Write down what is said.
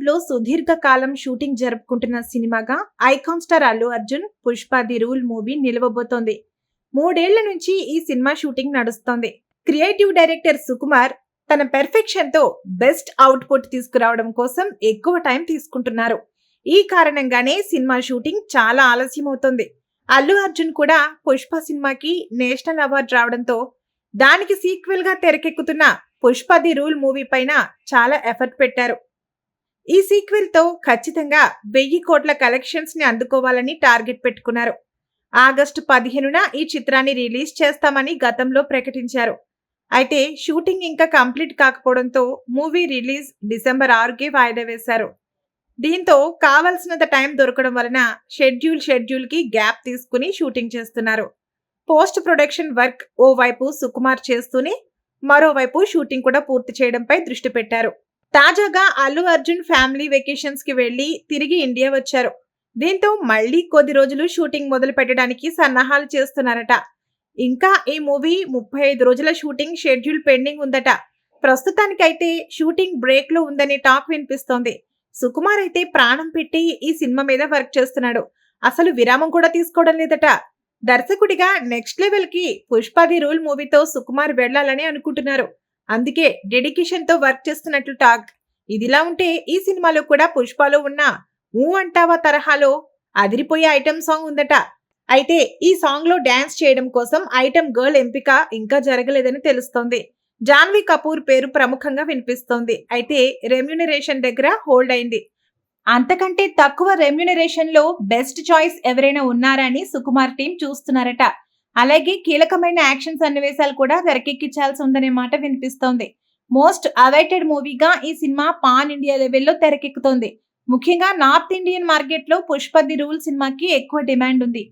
టాలీవుడ్లో సుదీర్ఘ కాలం షూటింగ్ జరుపుకుంటున్న సినిమాగా icon star Allu Arjun Pushpa the rule movie నిలవబోతోంది. మూడేళ్ళ నుంచి ఈ సినిమా షూటింగ్ నడుస్తోంది. క్రియేటివ్ డైరెక్టర్ సుకుమార్ తన పెర్ఫెక్షన్తో బెస్ట్ అవుట్పుట్ తీసుకురావడం కోసం ఎక్కువ టైం తీసుకుంటున్నారు. ఈ కారణంగానే సినిమా షూటింగ్ చాలా ఆలస్యమవుతోంది. అల్లు అర్జున్ కూడా పుష్ప సినిమాకి నేషనల్ అవార్డు రావడంతో దానికి సీక్వెల్గా తెరకెక్కుతున్న పుష్ప ది రూల్ మూవీ పైన చాలా ఎఫర్ట్ పెట్టారు. ఈ సీక్వెల్తో ఖచ్చితంగా వెయ్యి కోట్ల కలెక్షన్స్ని అందుకోవాలని టార్గెట్ పెట్టుకున్నారు. ఆగస్టు పదిహేనున ఈ చిత్రాన్ని రిలీజ్ చేస్తామని గతంలో ప్రకటించారు. అయితే షూటింగ్ ఇంకా కంప్లీట్ కాకపోవడంతో మూవీ రిలీజ్ డిసెంబర్ ఆరుకే వాయిదా వేశారు. దీంతో కావలసినంత టైం దొరకడం వలన షెడ్యూల్ షెడ్యూల్కి గ్యాప్ తీసుకుని షూటింగ్ చేస్తున్నారు. పోస్ట్ ప్రొడక్షన్ వర్క్ ఓవైపు సుకుమార్ చేస్తూనే మరోవైపు షూటింగ్ కూడా పూర్తి చేయడంపై దృష్టి పెట్టారు. తాజాగా అల్లు అర్జున్ ఫ్యామిలీ వెకేషన్స్కి వెళ్ళి తిరిగి ఇండియా వచ్చారు. దీంతో మళ్ళీ కొద్ది రోజులు షూటింగ్ మొదలు పెట్టడానికి సన్నాహాలు చేస్తున్నారట. ఇంకా ఈ మూవీ ముప్పై ఐదు రోజుల షూటింగ్ షెడ్యూల్ పెండింగ్ ఉందట. ప్రస్తుతానికైతే షూటింగ్ బ్రేక్లో ఉందనే టాక్ వినిపిస్తోంది. సుకుమార్ అయితే ప్రాణం పెట్టి ఈ సినిమా మీద వర్క్ చేస్తున్నాడు. అసలు విరామం కూడా తీసుకోవడం లేదట. దర్శకుడిగా నెక్స్ట్ లెవెల్కి పుష్పది రూల్ మూవీతో సుకుమార్ వెళ్ళాలని అనుకుంటున్నారు. అందుకే డెడికేషన్తో వర్క్ చేస్తున్నట్లు టాక్. ఇదిలా ఉంటే ఈ సినిమాలో కూడా పుష్పలో ఉన్న ఊ అంటావా తరహాలో అదిరిపోయే ఐటమ్ సాంగ్ ఉందట. అయితే ఈ సాంగ్లో డ్యాన్స్ చేయడం కోసం ఐటమ్ గర్ల్ ఎంపిక ఇంకా జరగలేదని తెలుస్తోంది. జాన్వీ కపూర్ పేరు ప్రముఖంగా వినిపిస్తోంది. అయితే రెమ్యునరేషన్ దగ్గర హోల్డ్ అయింది. అంతకంటే తక్కువ రెమ్యునరేషన్లో బెస్ట్ చాయిస్ ఎవరైనా ఉన్నారా అని సుకుమార్ టీం చూస్తున్నారట. అలాగే కీలకమైన యాక్షన్ సన్నివేశాలు కూడా తెరకెక్కించాల్సి ఉందనే మాట వినిపిస్తోంది. మోస్ట్ అవైటెడ్ మూవీగా ఈ సినిమా పాన్ ఇండియా లెవెల్లో తెరకెక్కుతోంది. ముఖ్యంగా నార్త్ ఇండియన్ మార్కెట్లో పుష్ప ది రూల్ సినిమాకి ఎక్కువ డిమాండ్ ఉంది.